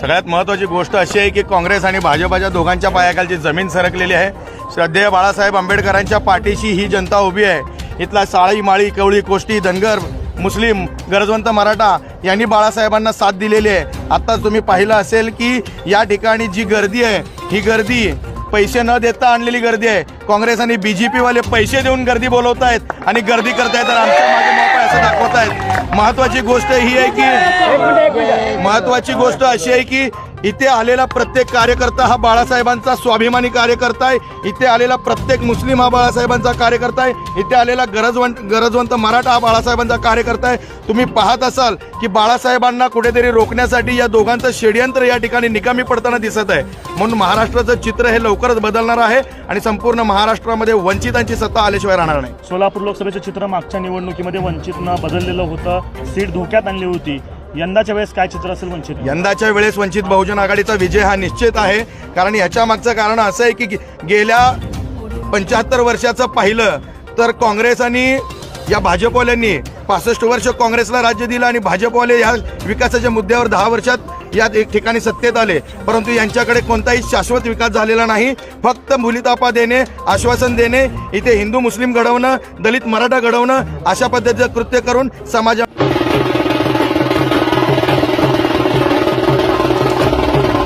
सगळ्यात महत्त्वाची गोष्ट अशी आहे की काँग्रेस आणि भाजपाच्या दोघांच्या पायाखालची जमीन सरकलेली आहे. श्रद्धेय बाळासाहेब आंबेडकरांच्या पाठीशी ही जनता उभी आहे. इथला साळी माळी कवळी कोष्टी धनगर मुस्लिम गरजवंत मराठा यांनी बाळासाहेबांना साथ दिलेली आहे. आत्ताच तुम्ही पाहिलं असेल की या ठिकाणी जी गर्दी आहे ही गर्दी पैसे न देता आणलेली गर्दी आहे. काँग्रेस आणि बीजेपी वाले पैसे देऊन गर्दी बोलवत आहेत आणि गर्दी करतायत आणि आमच्या मागे मोकळं असं दाखवत आहेत महत्वाची गोष्ट ही आहे की महत्वाची गोष्ट अशी आहे की इथे आलेला प्रत्येक कार्यकर्ता हा बाळासाहेबांचा स्वाभिमानी कार्यकर्ता आहे. इथे आलेला प्रत्येक मुस्लिम हा बाळासाहेबांचा कार्यकर्ता आहे. इथे आलेला गरजवंत गरजवंत मराठा हा बाळासाहेबांचा कार्यकर्ता आहे. तुम्ही पाहत असाल की बाळासाहेबांना कुठेतरी रोखण्यासाठी या दोघांचं षडयंत्र या ठिकाणी निकामी पडताना दिसत आहे. म्हणून महाराष्ट्राचं चित्र हे लवकरच बदलणार आहे आणि संपूर्ण महाराष्ट्रामध्ये वंचितांची सत्ता आल्याशिवाय राहणार नाही. सोलापूर लोकसभेचं चित्र मागच्या निवडणुकीमध्ये वंचितनं बदललेलं होतं. सीट धोक्यात आणली होती. यंदाच्या वेळेस काय चित्र असेल वंचित? यंदाच्या वेळेस वंचित बहुजन आघाडीचा विजय हा निश्चित आहे. कारण याच्या मागचं कारण असं आहे की गेल्या पंच्याहत्तर वर्षाचं पाहिलं तर काँग्रेस आणि या भाजपवाल्यांनी पासष्ट वर्ष काँग्रेसला राज्य दिलं आणि भाजपवाले या विकासाच्या मुद्द्यावर दहा वर्षात या एक ठिकाणी सत्तेत आले. परंतु यांच्याकडे कोणताही शाश्वत विकास झालेला नाही. फक्त मुलीतापा देणे आश्वासन देणे इथे हिंदू मुस्लिम घडवणं दलित मराठा घडवणं अशा पद्धतीचं कृत्य करून समाजा